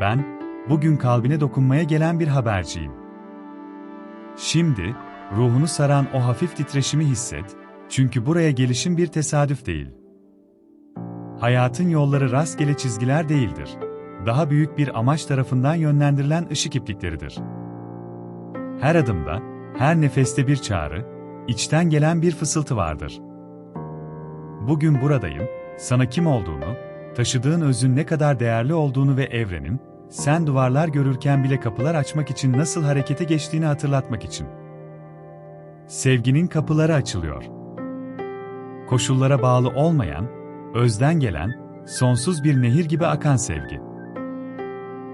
Ben, bugün kalbine dokunmaya gelen bir haberciyim. Şimdi, ruhunu saran o hafif titreşimi hisset, çünkü buraya gelişin bir tesadüf değil. Hayatın yolları rastgele çizgiler değildir. Daha büyük bir amaç tarafından yönlendirilen ışık iplikleridir. Her adımda, her nefeste bir çağrı, içten gelen bir fısıltı vardır. Bugün buradayım, sana kim olduğunu, taşıdığın özün ne kadar değerli olduğunu ve evrenin, sen duvarlar görürken bile kapılar açmak için nasıl harekete geçtiğini hatırlatmak için. Sevginin kapıları açılıyor. Koşullara bağlı olmayan, özden gelen, sonsuz bir nehir gibi akan sevgi.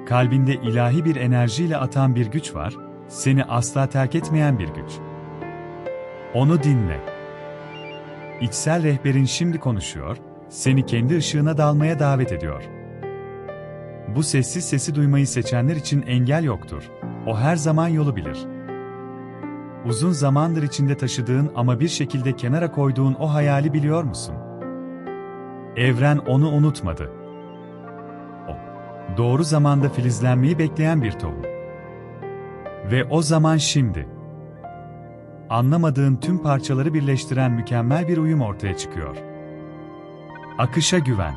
Kalbinde ilahi bir enerjiyle atan bir güç var, seni asla terk etmeyen bir güç. Onu dinle. İçsel rehberin şimdi konuşuyor, seni kendi ışığına dalmaya davet ediyor. Bu sessiz sesi duymayı seçenler için engel yoktur. O her zaman yolu bilir. Uzun zamandır içinde taşıdığın ama bir şekilde kenara koyduğun o hayali biliyor musun? Evren onu unutmadı. O, doğru zamanda filizlenmeyi bekleyen bir tohum. Ve o zaman şimdi. Anlamadığın tüm parçaları birleştiren mükemmel bir uyum ortaya çıkıyor. Akışa güven.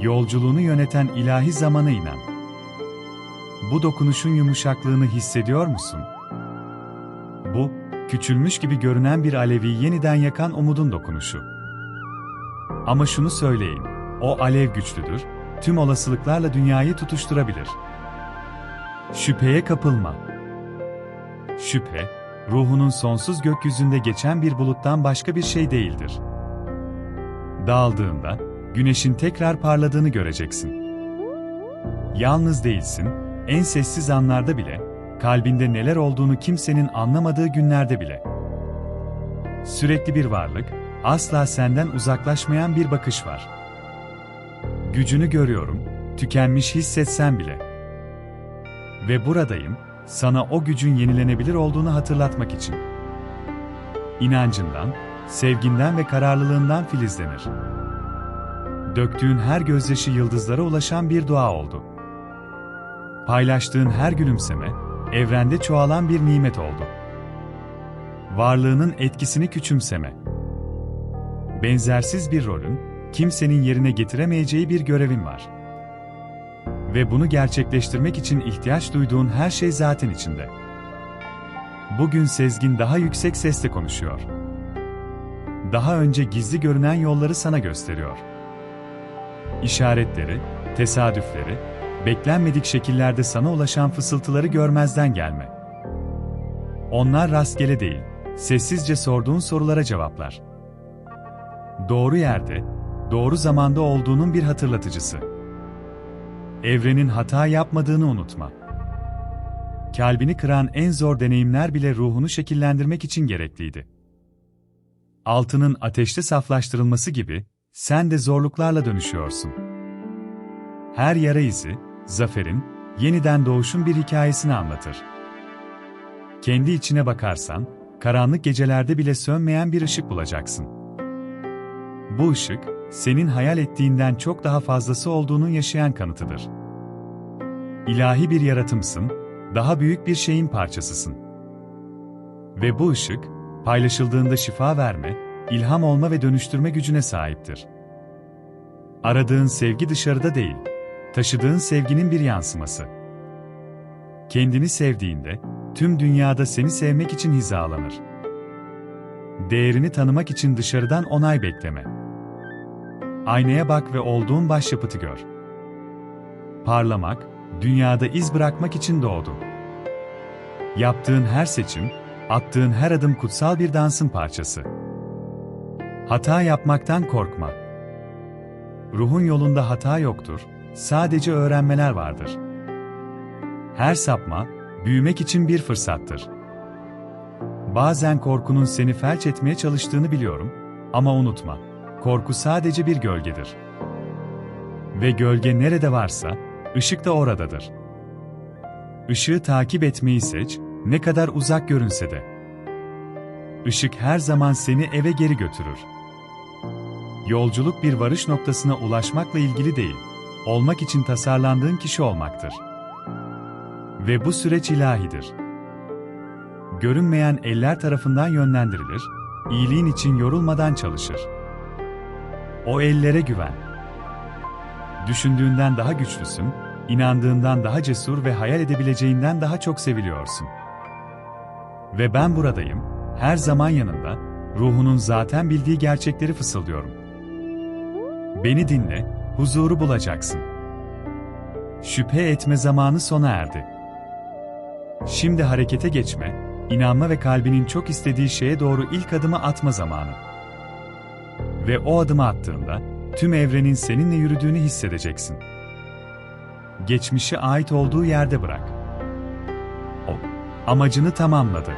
Yolculuğunu yöneten ilahi zamana inan. Bu dokunuşun yumuşaklığını hissediyor musun? Bu, küçülmüş gibi görünen bir alevi yeniden yakan umudun dokunuşu. Ama şunu söyleyin, o alev güçlüdür, tüm olasılıklarla dünyayı tutuşturabilir. Şüpheye kapılma. Şüphe, ruhunun sonsuz gökyüzünde geçen bir buluttan başka bir şey değildir. Dağıldığında, güneşin tekrar parladığını göreceksin. Yalnız değilsin, en sessiz anlarda bile, kalbinde neler olduğunu kimsenin anlamadığı günlerde bile. Sürekli bir varlık, asla senden uzaklaşmayan bir bakış var. Gücünü görüyorum, tükenmiş hissetsen bile. Ve buradayım, sana o gücün yenilenebilir olduğunu hatırlatmak için. İnancından, sevginden ve kararlılığından filizlenir. Döktüğün her gözyaşı yıldızlara ulaşan bir dua oldu. Paylaştığın her gülümseme, evrende çoğalan bir nimet oldu. Varlığının etkisini küçümseme. Benzersiz bir rolün, kimsenin yerine getiremeyeceği bir görevin var. Ve bunu gerçekleştirmek için ihtiyaç duyduğun her şey zaten içinde. Bugün Sezgin daha yüksek sesle konuşuyor. Daha önce gizli görünen yolları sana gösteriyor. İşaretleri, tesadüfleri, beklenmedik şekillerde sana ulaşan fısıltıları görmezden gelme. Onlar rastgele değil, sessizce sorduğun sorulara cevaplar. Doğru yerde, doğru zamanda olduğunun bir hatırlatıcısı. Evrenin hata yapmadığını unutma. Kalbini kıran en zor deneyimler bile ruhunu şekillendirmek için gerekliydi. Altının ateşte saflaştırılması gibi, sen de zorluklarla dönüşüyorsun. Her yara izi, zaferin, yeniden doğuşun bir hikayesini anlatır. Kendi içine bakarsan, karanlık gecelerde bile sönmeyen bir ışık bulacaksın. Bu ışık, senin hayal ettiğinden çok daha fazlası olduğunun yaşayan kanıtıdır. İlahi bir yaratımsın, daha büyük bir şeyin parçasısın. Ve bu ışık, paylaşıldığında şifa verme, ilham olma ve dönüştürme gücüne sahiptir. Aradığın sevgi dışarıda değil, taşıdığın sevginin bir yansıması. Kendini sevdiğinde, tüm dünyada seni sevmek için hizalanır. Değerini tanımak için dışarıdan onay bekleme. Aynaya bak ve olduğun başyapıtı gör. Parlamak, dünyada iz bırakmak için doğdun. Yaptığın her seçim, attığın her adım kutsal bir dansın parçası. Hata yapmaktan korkma. Ruhun yolunda hata yoktur, sadece öğrenmeler vardır. Her sapma, büyümek için bir fırsattır. Bazen korkunun seni felç etmeye çalıştığını biliyorum ama unutma, korku sadece bir gölgedir. Ve gölge nerede varsa, ışık da oradadır. Işığı takip etmeyi seç, ne kadar uzak görünse de. Işık her zaman seni eve geri götürür. Yolculuk bir varış noktasına ulaşmakla ilgili değil, olmak için tasarlandığın kişi olmaktır. Ve bu süreç ilahidir. Görünmeyen eller tarafından yönlendirilir, iyiliğin için yorulmadan çalışır. O ellere güven. Düşündüğünden daha güçlüsün, inandığından daha cesur ve hayal edebileceğinden daha çok seviliyorsun. Ve ben buradayım, her zaman yanında, ruhunun zaten bildiği gerçekleri fısıldıyorum. Beni dinle, huzuru bulacaksın. Şüphe etme zamanı sona erdi. Şimdi harekete geçme, inanma ve kalbinin çok istediği şeye doğru ilk adımı atma zamanı. Ve o adımı attığında, tüm evrenin seninle yürüdüğünü hissedeceksin. Geçmişi ait olduğu yerde bırak. Amacını tamamladı.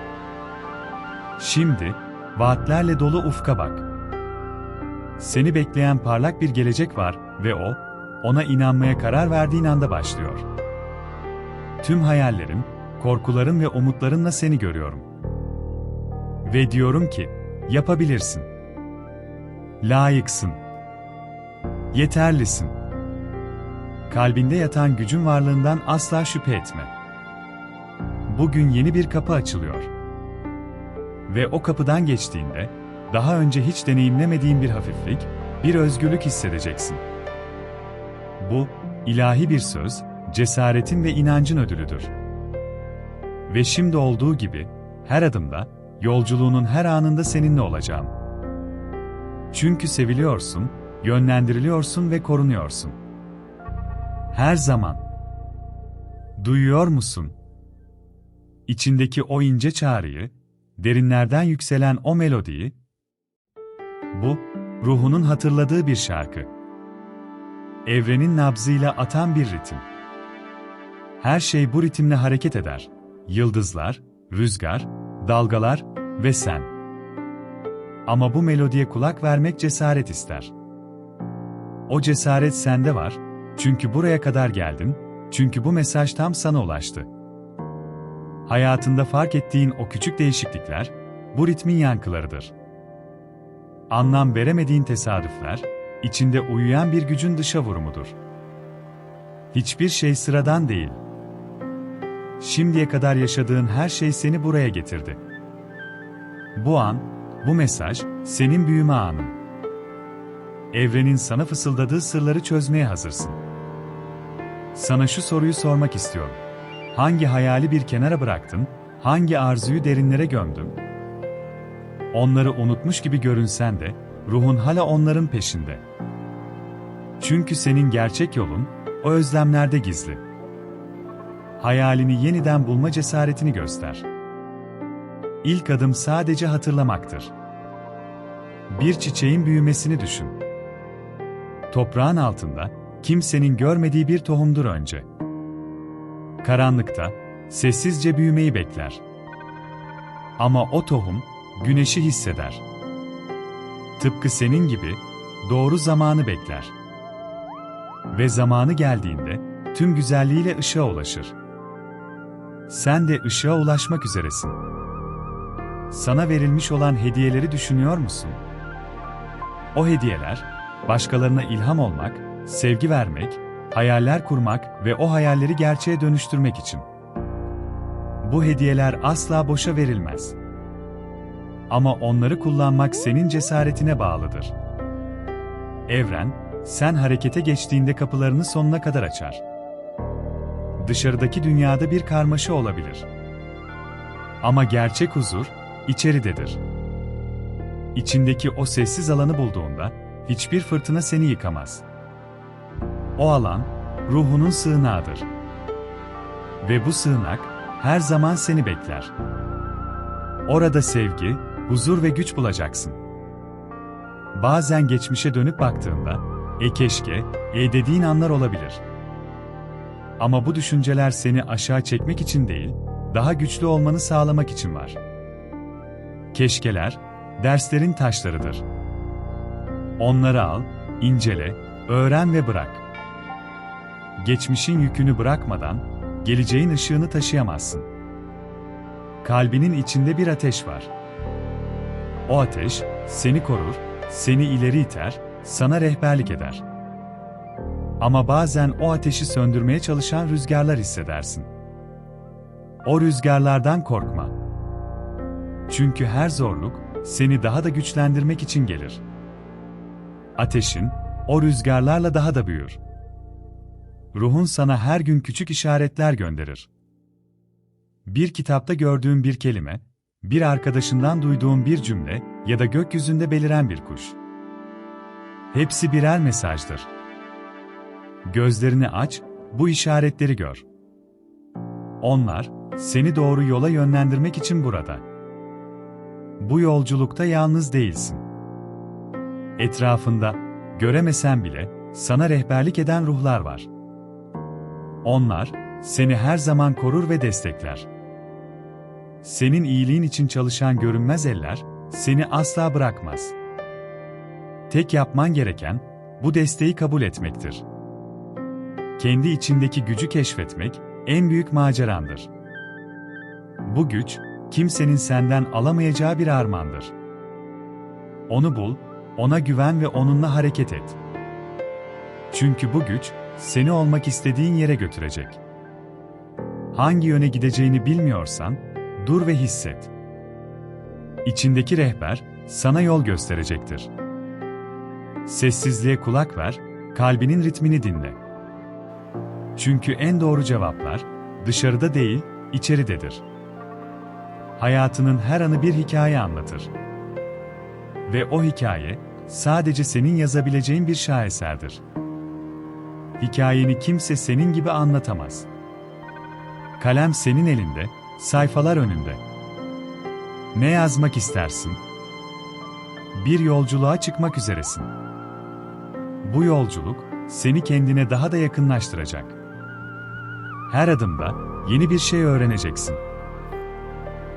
Şimdi, vaatlerle dolu ufka bak. Seni bekleyen parlak bir gelecek var ve o, ona inanmaya karar verdiğin anda başlıyor. Tüm hayallerim, korkuların ve umutlarınla seni görüyorum. Ve diyorum ki, yapabilirsin. Layıksın. Yeterlisin. Kalbinde yatan gücün varlığından asla şüphe etme. Bugün yeni bir kapı açılıyor. Ve o kapıdan geçtiğinde, daha önce hiç deneyimlemediğin bir hafiflik, bir özgürlük hissedeceksin. Bu, ilahi bir söz, cesaretin ve inancın ödülüdür. Ve şimdi olduğu gibi, her adımda, yolculuğunun her anında seninle olacağım. Çünkü seviliyorsun, yönlendiriliyorsun ve korunuyorsun. Her zaman. Duyuyor musun? İçindeki o ince çağrıyı, derinlerden yükselen o melodiyi, bu, ruhunun hatırladığı bir şarkı. Evrenin nabzıyla atan bir ritim. Her şey bu ritimle hareket eder. Yıldızlar, rüzgar, dalgalar ve sen. Ama bu melodiye kulak vermek cesaret ister. O cesaret sende var, çünkü buraya kadar geldin, çünkü bu mesaj tam sana ulaştı. Hayatında fark ettiğin o küçük değişiklikler, bu ritmin yankılarıdır. Anlam veremediğin tesadüfler, içinde uyuyan bir gücün dışa vurumudur. Hiçbir şey sıradan değil. Şimdiye kadar yaşadığın her şey seni buraya getirdi. Bu an, bu mesaj, senin büyüme anın. Evrenin sana fısıldadığı sırları çözmeye hazırsın. Sana şu soruyu sormak istiyorum. Hangi hayali bir kenara bıraktın, hangi arzuyu derinlere gömdün? Onları unutmuş gibi görünsen de, ruhun hala onların peşinde. Çünkü senin gerçek yolun, o özlemlerde gizli. Hayalini yeniden bulma cesaretini göster. İlk adım sadece hatırlamaktır. Bir çiçeğin büyümesini düşün. Toprağın altında, kimsenin görmediği bir tohumdur önce. Karanlıkta, sessizce büyümeyi bekler. Ama o tohum, güneşi hisseder. Tıpkı senin gibi, doğru zamanı bekler. Ve zamanı geldiğinde, tüm güzelliğiyle ışığa ulaşır. Sen de ışığa ulaşmak üzeresin. Sana verilmiş olan hediyeleri düşünüyor musun? O hediyeler, başkalarına ilham olmak, sevgi vermek, hayaller kurmak ve o hayalleri gerçeğe dönüştürmek için. Bu hediyeler asla boşa verilmez. Ama onları kullanmak senin cesaretine bağlıdır. Evren, sen harekete geçtiğinde kapılarını sonuna kadar açar. Dışarıdaki dünyada bir karmaşa olabilir. Ama gerçek huzur, içeridedir. İçindeki o sessiz alanı bulduğunda, hiçbir fırtına seni yıkamaz. O alan, ruhunun sığınağıdır. Ve bu sığınak, her zaman seni bekler. Orada sevgi, huzur ve güç bulacaksın. Bazen geçmişe dönüp baktığında, e keşke, e dediğin anlar olabilir. Ama bu düşünceler seni aşağı çekmek için değil, daha güçlü olmanı sağlamak için var. Keşkeler, derslerin taşlarıdır. Onları al, incele, öğren ve bırak. Geçmişin yükünü bırakmadan, geleceğin ışığını taşıyamazsın. Kalbinin içinde bir ateş var. O ateş, seni korur, seni ileri iter, sana rehberlik eder. Ama bazen o ateşi söndürmeye çalışan rüzgarlar hissedersin. O rüzgarlardan korkma. Çünkü her zorluk seni daha da güçlendirmek için gelir. Ateşin o rüzgarlarla daha da büyür. Ruhun sana her gün küçük işaretler gönderir. Bir kitapta gördüğün bir kelime, bir arkadaşından duyduğun bir cümle ya da gökyüzünde beliren bir kuş. Hepsi birer mesajdır. Gözlerini aç, bu işaretleri gör. Onlar, seni doğru yola yönlendirmek için burada. Bu yolculukta yalnız değilsin. Etrafında, göremesen bile, sana rehberlik eden ruhlar var. Onlar, seni her zaman korur ve destekler. Senin iyiliğin için çalışan görünmez eller, seni asla bırakmaz. Tek yapman gereken, bu desteği kabul etmektir. Kendi içindeki gücü keşfetmek, en büyük macerandır. Bu güç, kimsenin senden alamayacağı bir armağandır. Onu bul, ona güven ve onunla hareket et. Çünkü bu güç, seni olmak istediğin yere götürecek. Hangi yöne gideceğini bilmiyorsan, dur ve hisset. İçindeki rehber, sana yol gösterecektir. Sessizliğe kulak ver, kalbinin ritmini dinle. Çünkü en doğru cevaplar, dışarıda değil, içeridedir. Hayatının her anı bir hikaye anlatır. Ve o hikaye, sadece senin yazabileceğin bir şaheserdir. Hikayeni kimse senin gibi anlatamaz. Kalem senin elinde, sayfalar önünde. Ne yazmak istersin? Bir yolculuğa çıkmak üzeresin. Bu yolculuk, seni kendine daha da yakınlaştıracak. Her adımda yeni bir şey öğreneceksin.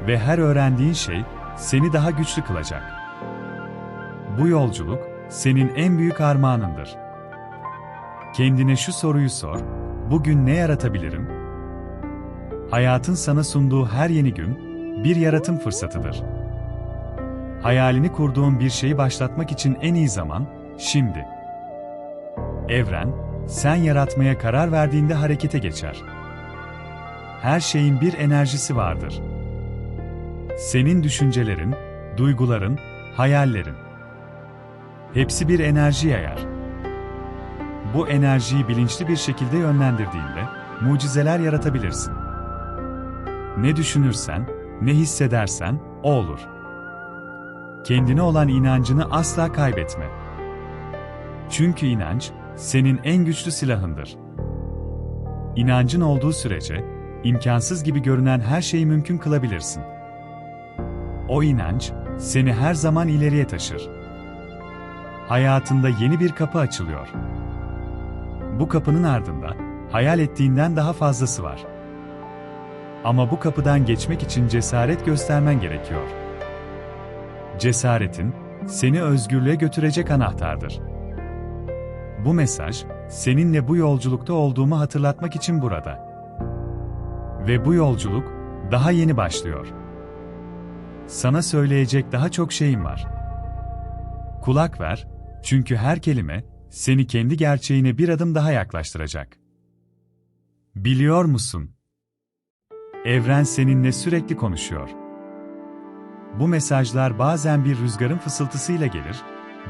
Ve her öğrendiğin şey seni daha güçlü kılacak. Bu yolculuk senin en büyük armağanındır. Kendine şu soruyu sor: Bugün ne yaratabilirim? Hayatın sana sunduğu her yeni gün bir yaratım fırsatıdır. Hayalini kurduğun bir şeyi başlatmak için en iyi zaman şimdi. Evren, sen yaratmaya karar verdiğinde harekete geçer. Her şeyin bir enerjisi vardır. Senin düşüncelerin, duyguların, hayallerin. Hepsi bir enerji yayar. Bu enerjiyi bilinçli bir şekilde yönlendirdiğinde mucizeler yaratabilirsin. Ne düşünürsen, ne hissedersen o olur. Kendine olan inancını asla kaybetme. Çünkü inanç senin en güçlü silahındır. İnancın olduğu sürece imkansız gibi görünen her şeyi mümkün kılabilirsin. O inanç seni her zaman ileriye taşır. Hayatında yeni bir kapı açılıyor. Bu kapının ardında hayal ettiğinden daha fazlası var. Ama bu kapıdan geçmek için cesaret göstermen gerekiyor. Cesaretin seni özgürlüğe götürecek anahtardır. Bu mesaj seninle bu yolculukta olduğumu hatırlatmak için burada. Ve bu yolculuk daha yeni başlıyor. Sana söyleyecek daha çok şeyim var. Kulak ver, çünkü her kelime seni kendi gerçeğine bir adım daha yaklaştıracak. Biliyor musun? Evren seninle sürekli konuşuyor. Bu mesajlar bazen bir rüzgarın fısıltısıyla gelir,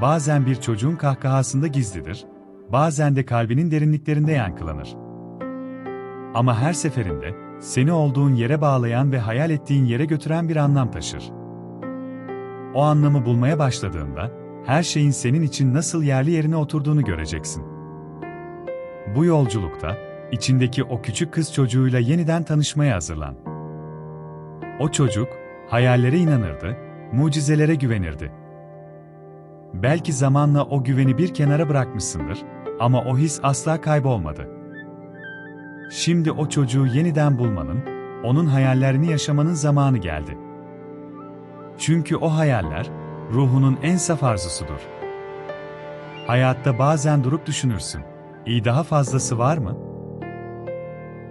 bazen bir çocuğun kahkahasında gizlidir, bazen de kalbinin derinliklerinde yankılanır. Ama her seferinde seni olduğun yere bağlayan ve hayal ettiğin yere götüren bir anlam taşır. O anlamı bulmaya başladığında her şeyin senin için nasıl yerli yerine oturduğunu göreceksin. Bu yolculukta içindeki o küçük kız çocuğuyla yeniden tanışmaya hazırlan. O çocuk hayallere inanırdı, mucizelere güvenirdi. Belki zamanla o güveni bir kenara bırakmışsındır ama o his asla kaybolmadı. Şimdi o çocuğu yeniden bulmanın, onun hayallerini yaşamanın zamanı geldi. Çünkü o hayaller, ruhunun en saf arzusudur. Hayatta bazen durup düşünürsün, iyi daha fazlası var mı?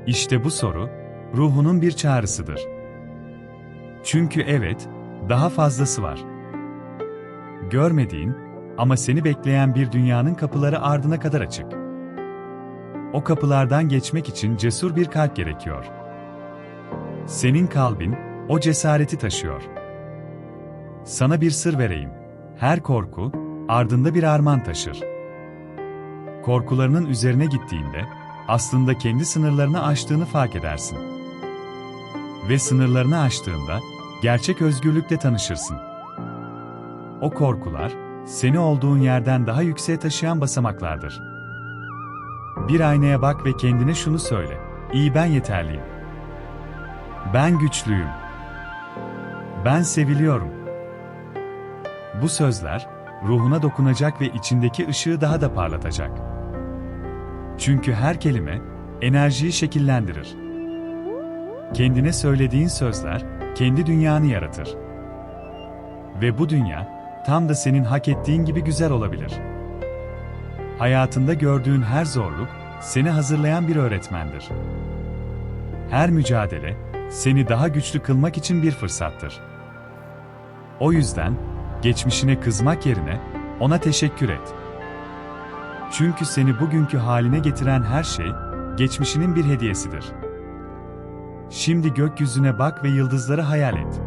İşte bu soru, ruhunun bir çağrısıdır. Çünkü evet, daha fazlası var. Görmediğin ama seni bekleyen bir dünyanın kapıları ardına kadar açık. o kapılardan geçmek için cesur bir kalp gerekiyor. Senin kalbin o cesareti taşıyor. Sana bir sır vereyim. Her korku ardında bir armağan taşır. Korkularının üzerine gittiğinde aslında kendi sınırlarını aştığını fark edersin. Ve sınırlarını aştığında gerçek özgürlükle tanışırsın. O korkular seni olduğun yerden daha yükseğe taşıyan basamaklardır. Bir aynaya bak ve kendine şunu söyle. İyi ben yeterliyim. Ben güçlüyüm. Ben seviliyorum. Bu sözler ruhuna dokunacak ve içindeki ışığı daha da parlatacak. Çünkü her kelime enerjiyi şekillendirir. Kendine söylediğin sözler kendi dünyanı yaratır. Ve bu dünya tam da senin hak ettiğin gibi güzel olabilir. Hayatında gördüğün her zorluk seni hazırlayan bir öğretmendir. Her mücadele seni daha güçlü kılmak için bir fırsattır. O yüzden geçmişine kızmak yerine ona teşekkür et. Çünkü seni bugünkü haline getiren her şey geçmişinin bir hediyesidir. Şimdi gökyüzüne bak ve yıldızları hayal et.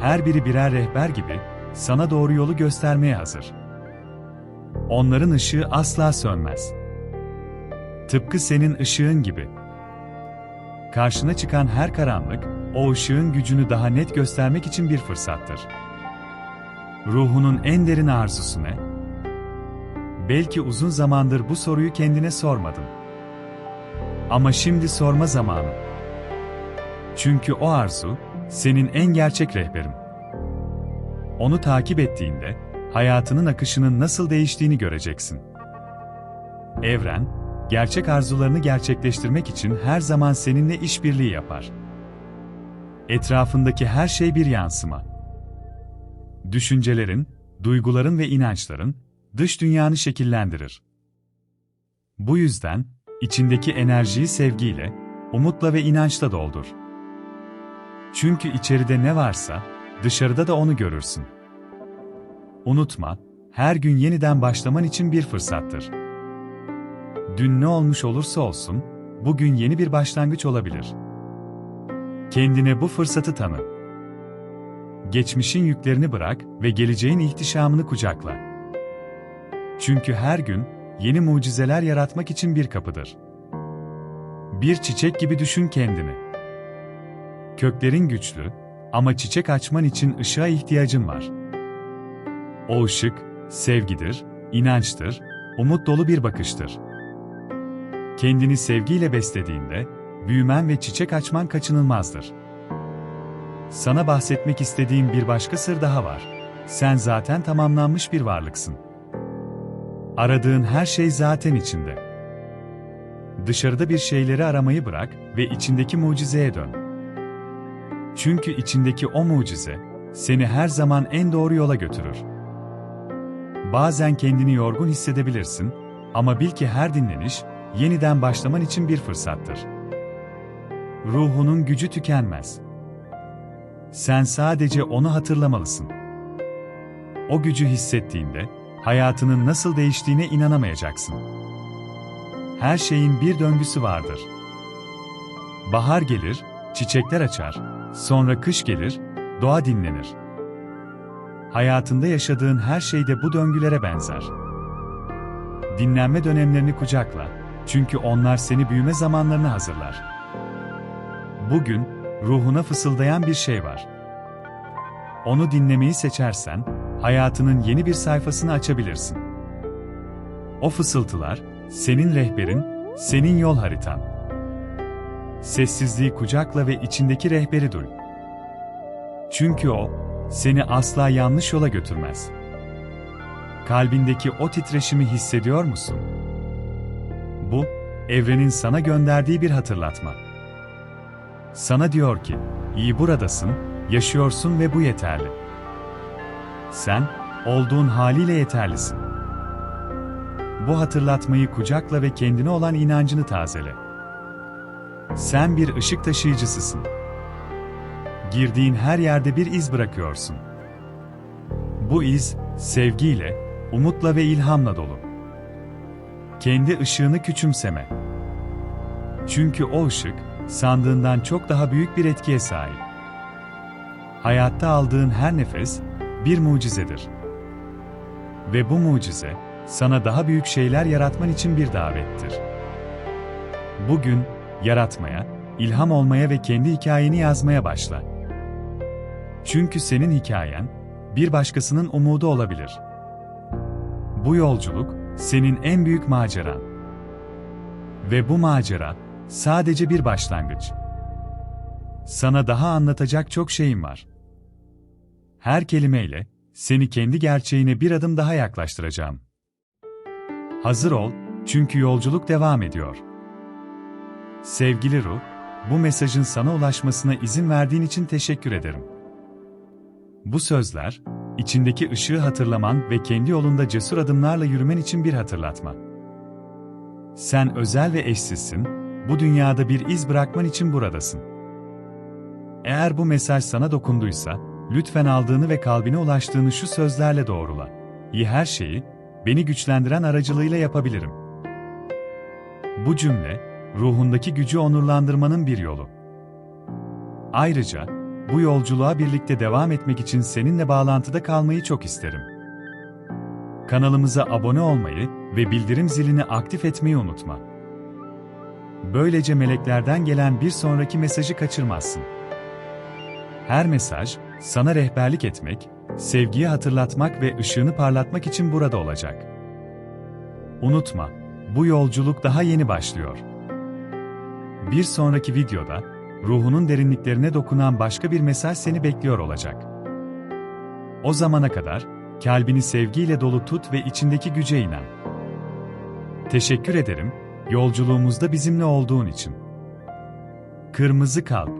Her biri birer rehber gibi sana doğru yolu göstermeye hazır. Onların ışığı asla sönmez. Tıpkı senin ışığın gibi. Karşına çıkan her karanlık, o ışığın gücünü daha net göstermek için bir fırsattır. Ruhunun en derin arzusu ne? Belki uzun zamandır bu soruyu kendine sormadın. Ama şimdi sorma zamanı. Çünkü o arzu, senin en gerçek rehberin. Onu takip ettiğinde, hayatının akışının nasıl değiştiğini göreceksin. Evren, gerçek arzularını gerçekleştirmek için her zaman seninle işbirliği yapar. Etrafındaki her şey bir yansıma. Düşüncelerin, duyguların ve inançların dış dünyanı şekillendirir. Bu yüzden içindeki enerjiyi sevgiyle, umutla ve inançla doldur. Çünkü içeride ne varsa dışarıda da onu görürsün. Unutma, her gün yeniden başlaman için bir fırsattır. Dün ne olmuş olursa olsun, bugün yeni bir başlangıç olabilir. Kendine bu fırsatı tanı. Geçmişin yüklerini bırak ve geleceğin ihtişamını kucakla. Çünkü her gün yeni mucizeler yaratmak için bir kapıdır. Bir çiçek gibi düşün kendini. Köklerin güçlü ama çiçek açman için ışığa ihtiyacın var. O ışık sevgidir, inançtır, umut dolu bir bakıştır. Kendini sevgiyle beslediğinde büyümen ve çiçek açman kaçınılmazdır. Sana bahsetmek istediğim bir başka sır daha var. Sen zaten tamamlanmış bir varlıksın. Aradığın her şey zaten içinde. Dışarıda bir şeyleri aramayı bırak ve içindeki mucizeye dön. Çünkü içindeki o mucize seni her zaman en doğru yola götürür. Bazen kendini yorgun hissedebilirsin ama bil ki her dinleniş yeniden başlaman için bir fırsattır. Ruhunun gücü tükenmez. Sen sadece onu hatırlamalısın. O gücü hissettiğinde hayatının nasıl değiştiğine inanamayacaksın. Her şeyin bir döngüsü vardır. Bahar gelir, çiçekler açar, sonra kış gelir, doğa dinlenir. Hayatında yaşadığın her şey de bu döngülere benzer. Dinlenme dönemlerini kucakla, çünkü onlar seni büyüme zamanlarına hazırlar. Bugün, ruhuna fısıldayan bir şey var. Onu dinlemeyi seçersen, hayatının yeni bir sayfasını açabilirsin. O fısıltılar, senin rehberin, senin yol haritan. Sessizliği kucakla ve içindeki rehberi duy. Çünkü o, seni asla yanlış yola götürmez. Kalbindeki o titreşimi hissediyor musun? Bu, evrenin sana gönderdiği bir hatırlatma. Sana diyor ki, iyi buradasın, yaşıyorsun ve bu yeterli. Sen, olduğun haliyle yeterlisin. Bu hatırlatmayı kucakla ve kendine olan inancını tazele. Sen bir ışık taşıyıcısısın. Girdiğin her yerde bir iz bırakıyorsun. Bu iz, sevgiyle, umutla ve ilhamla dolu. Kendi ışığını küçümseme. Çünkü o ışık, sandığından çok daha büyük bir etkiye sahip. Hayatta aldığın her nefes, bir mucizedir. Ve bu mucize, sana daha büyük şeyler yaratman için bir davettir. Bugün, yaratmaya, ilham olmaya ve kendi hikayeni yazmaya başla. Çünkü senin hikayen, bir başkasının umudu olabilir. Bu yolculuk, senin en büyük maceran. Ve bu macera, sadece bir başlangıç. Sana daha anlatacak çok şeyim var. Her kelimeyle, seni kendi gerçeğine bir adım daha yaklaştıracağım. Hazır ol, çünkü yolculuk devam ediyor. Sevgili Ruh, bu mesajın sana ulaşmasına izin verdiğin için teşekkür ederim. Bu sözler, içindeki ışığı hatırlaman ve kendi yolunda cesur adımlarla yürümen için bir hatırlatma. Sen özel ve eşsizsin, bu dünyada bir iz bırakman için buradasın. Eğer bu mesaj sana dokunduysa, lütfen aldığını ve kalbine ulaştığını şu sözlerle doğrula. İyi her şeyi, beni güçlendiren aracılığıyla yapabilirim. Bu cümle, ruhundaki gücü onurlandırmanın bir yolu. Ayrıca, bu yolculuğa birlikte devam etmek için seninle bağlantıda kalmayı çok isterim. Kanalımıza abone olmayı ve bildirim zilini aktif etmeyi unutma. Böylece meleklerden gelen bir sonraki mesajı kaçırmazsın. Her mesaj, sana rehberlik etmek, sevgiyi hatırlatmak ve ışığını parlatmak için burada olacak. Unutma, bu yolculuk daha yeni başlıyor. Bir sonraki videoda, ruhunun derinliklerine dokunan başka bir mesaj seni bekliyor olacak. O zamana kadar, kalbini sevgiyle dolu tut ve içindeki güce inan. Teşekkür ederim, yolculuğumuzda bizimle olduğun için. Kırmızı Kalp